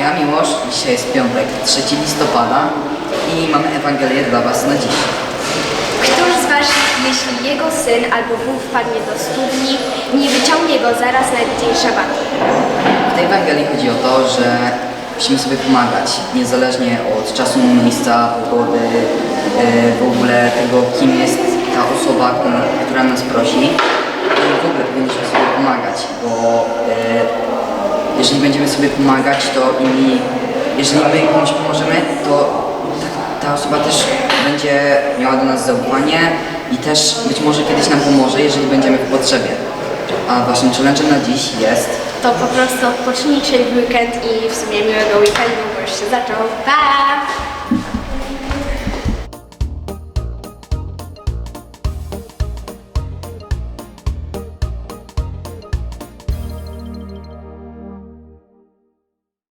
ja Miłosz, dzisiaj jest piątek, 3 listopada i mamy Ewangelię dla Was na dziś. Któż z was, jeśli jego syn albo wół wpadnie do studni, nie wyciągnie go zaraz na dzień szabatu? W tej Ewangelii chodzi o to, że musimy sobie pomagać, niezależnie od czasu, miejsca, pogody, yy, w ogóle tego, kim jest ta osoba, która, która nas prosi. I w ogóle powinniśmy sobie pomagać, bo yy, jeżeli będziemy sobie pomagać, to inni, jeżeli my komuś pomożemy, to ta, osoba też będzie miała do nas zaufanie i też być może kiedyś nam pomoże, jeżeli będziemy w potrzebie. A waszym challenge'em na dziś jest To po prostu odpocznijcie w weekend i w sumie miłego weekendu, bo już się zaczął. Pa!